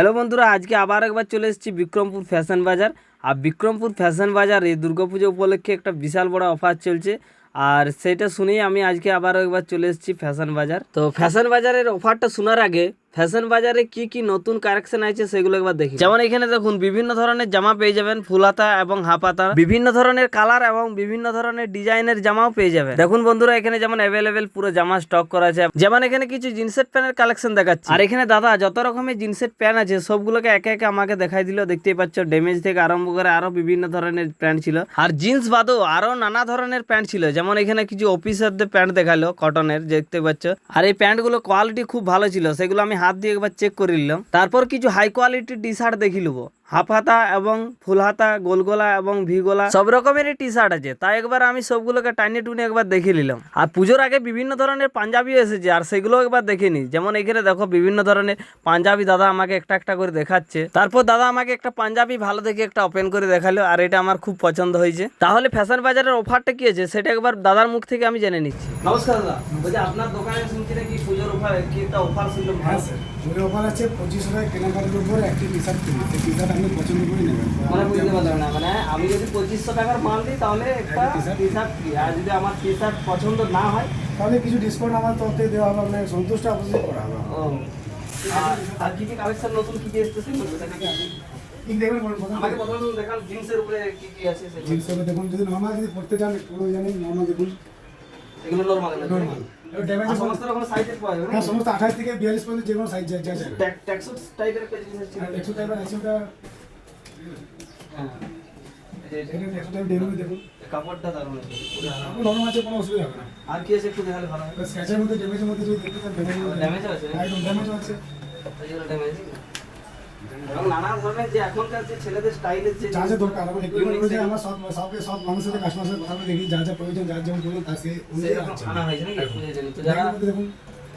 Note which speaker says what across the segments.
Speaker 1: Hello বন্ধুরা, আজকে আবার একবার চলে এসেছি বিক্রমপুর ফ্যাশন বাজার। আর বিক্রমপুর ফ্যাশন বাজারে দুর্গাপুজো উপলক্ষে একটা বিশাল বড় অফার চলছে। আর সেটা শুনেই আমি আজকে আবার একবার চলে এসেছি ফ্যাশন বাজার। তো ফ্যাশন বাজারের অফারটা শোনার আগে ফ্যাশন বাজারে কি কি নতুন কালেকশন আছে সেগুলো একবার দেখি। যেমন এখানে দেখুন, বিভিন্ন ধরনের জামা পেয়ে যাবেন, ফুলাতা এবং হাফাতা বিভিন্ন ধরনের কালার এবং বিভিন্ন ধরনের ডিজাইনের জামাও পেয়ে যাবেন। দেখুন বন্ধুরা, এখানে যেমন অ্যাভেলেবেল পুরো জামা স্টক করা আছে। যেমন এখানে কিছু জিন্সের প্যান্টের কালেকশন দেখাচ্ছে। আর এখানে দাদা, যত রকমের জিন্সের প্যান্ট আছে, সবগুলোকে একে একে আমাকে দেখাই দিল। দেখতেই পাচ্ছ ড্যামেজ থেকে আরম্ভ করে আরও বিভিন্ন ধরনের প্যান্ট ছিল। আর জিন্স বাদও আরও নানা ধরনের প্যান্ট ছিল। যেমন এখানে কিছু অফিসারদের প্যান্ট দেখাল কটনের দেখতে পাচ্ছ। আর এই প্যান্টগুলো কোয়ালিটি খুব ভালো ছিল। সেগুলো আমি হাত দিয়ে একবার চেক করে নিলাম। তারপর কিছু হাই কোয়ালিটির টি শার্ট দেখি নেব। হাফ হাতা এবং ফুল হাতা গোলগোলা এবং ভিগোলা সব রকমেরই টি শার্ট আছে। তাই একবার আমি সবগুলোকে টাইনে টুনে একবার দেখে নিলাম। আর পুজোর আগে বিভিন্ন ধরনের পাঞ্জাবিও এসেছে আর সেগুলো একবার দেখে নি যেমন এখানে দেখো বিভিন্ন ধরনের পাঞ্জাবি দাদা আমাকে একটা একটা করে দেখাচ্ছে। তারপর দাদা আমাকে একটা পাঞ্জাবি ভালো দেখে একটা ওপেন করে দেখাল আর এটা আমার খুব পছন্দ হয়েছে। তাহলে ফ্যাশন বাজারের অফারটা কি আছে সেটা একবার দাদার মুখ থেকে আমি জেনে নিচ্ছি। নমস্কার দাদা বলছি আপনার দোকানে শুনছি নাকি পুজোর অফার কি একটা অফার ছিল
Speaker 2: হ্যাঁ স্যার জোরে অফার আছে পঁচিশ টাকায় কেনাকাটার উপর একটি টি শার্ট কিনি টি শার্ট আপনি পছন্দ করে নেবেন।
Speaker 1: মানে বুঝতে পারলাম না মানে আমি যদি পঁচিশশো টাকার মাল দিই তাহলে একটা টি শার্ট ফ্রি আর যদি আমার টি শার্ট পছন্দ না হয়?
Speaker 2: তাহলে কিছু ডিসকাউন্ট আমার তরফ থেকে দেওয়া হবে আপনাকে সন্তুষ্ট অবশ্যই করা হবে।
Speaker 1: আর কি কি কালেকশন নতুন কি কি এসেছে আমাকে প্রথমে দেখান জিন্সের উপরে কি কি আছে সেগুলো।
Speaker 2: জিন্স দেখুন যদি নর্মাল যদি পড়তে চান কোনো জানেন নর্মাল দেখুন।
Speaker 1: এগুলো নরমাল
Speaker 2: নর্মাল
Speaker 1: সমস্ত রকম সাইজের পাওয়া যাবে
Speaker 2: হ্যাঁ সমস্ত আঠাশ থেকে বিয়াল্লিশ পর্যন্ত যে কোনো সাইজ যা যা। যাবে
Speaker 1: ট্যাক্সুট টাইপের একটা জিনিস আছে।
Speaker 2: আর টাইপের আছে
Speaker 1: হ্যাঁ। এই যে
Speaker 2: এটা একশো দেখুন।
Speaker 1: কাপড়টা দারুণ আছে।
Speaker 2: আপনার আছে কোনো অসুবিধা হবে না।
Speaker 1: আর কি আছে একটু দেখালে ভালো হয়?
Speaker 2: স্ক্যাচের মধ্যে ড্যামেজের মধ্যে যদি দেখতে ড্যামেজ
Speaker 1: ড্যামেজ আছে?
Speaker 2: একদম ড্যামেজও আছে।
Speaker 1: ড্যামেজ এবং নানা ধরনের যে এখনকার যে ছেলেদের স্টাইলের যে
Speaker 2: যা যা দরকার আমার একটু অনুযায়ী আমরা সব সবকে সব মানুষের সাথে কাস্টমার সাথে কথা বলে দেখি যা যা প্রয়োজন যার যেমন প্রয়োজন তার সে অনুযায়ী
Speaker 1: আনা হয়েছে নাকি? তো যারা
Speaker 2: ব্যাগের মধ্যে দেখুন।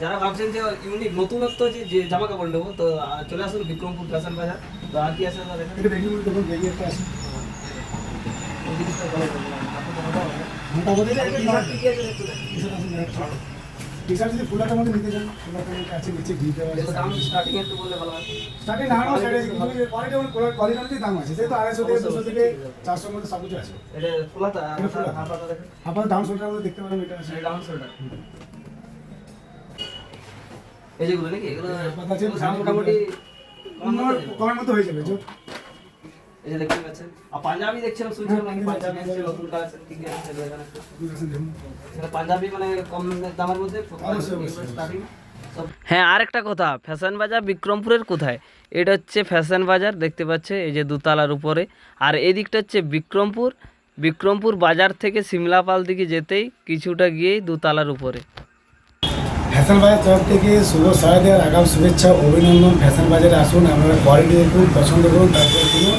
Speaker 1: যারা ভাবছেন যে ইউনিক নতুনত্ব যে যে জামা কাপড় নেব তো চলে আসুন বিক্রমপুর ফ্যাশন বাজার। তো আর কি আছে
Speaker 2: এটা দেখুন একটা আছে। মোটামুটি শার্ট যদি ফুলাটার মধ্যে নিতে চান মধ্যে আছে নিচে ঘি দেওয়া আছে।
Speaker 1: স্টার্টিং একটু বললে ভালো হয়।
Speaker 2: স্টার্টিং না আমার সাইডে কোয়ালিটি কোয়ালিটি অনুযায়ী দাম আছে? সেহেতু আড়াইশো থেকে দুশো থেকে চারশোর মধ্যে সব কিছু আছে।
Speaker 1: এটা ফুলাতা। হাতাটা দেখেন
Speaker 2: আপনার ডাউন শোল্ডার মধ্যে দেখতে পারেন এটা আছে।
Speaker 1: ডাউন শোল্ডার এই যেগুলো নাকি এগুলো মোটামুটি কম
Speaker 2: অন্য
Speaker 1: মতো
Speaker 2: হয়ে যাবে
Speaker 1: এই যে দেখতে পাচ্ছেন আর পাঞ্জাবি দেখছিলাম শুনছিলাম নাকি পাঞ্জাবি আছে নতুন কালেকশন কি কি আছে এখানে একটু।
Speaker 2: আপনি কাছে দেখুন
Speaker 1: সেটা পাঞ্জাবি মানে কম দামের মধ্যে
Speaker 2: অবশ্যই, অবশ্যই।
Speaker 1: স্টার্টিং হ্যাঁ আরেকটা কথা ফ্যাশন বাজার বিক্রমপুরের কোথায়? এটা হচ্ছে ফ্যাশন বাজার দেখতে পাচ্ছে এই যে দুতলার উপরে। আর এদিকটা হচ্ছে বিক্রমপুর। বিক্রমপুর বাজার থেকে সিমলাপাল দিকে যেতেই কিছুটা গিয়েই দুতলার উপরে।
Speaker 2: ফ্যাশন বাজার তরফ থেকে শুভ সারাদের আগাম শুভেচ্ছা অভিনন্দন। ফ্যাশন বাজারে আসুন আপনারা কোয়ালিটি দেখুন পছন্দ করুন তারপরে কিনুন।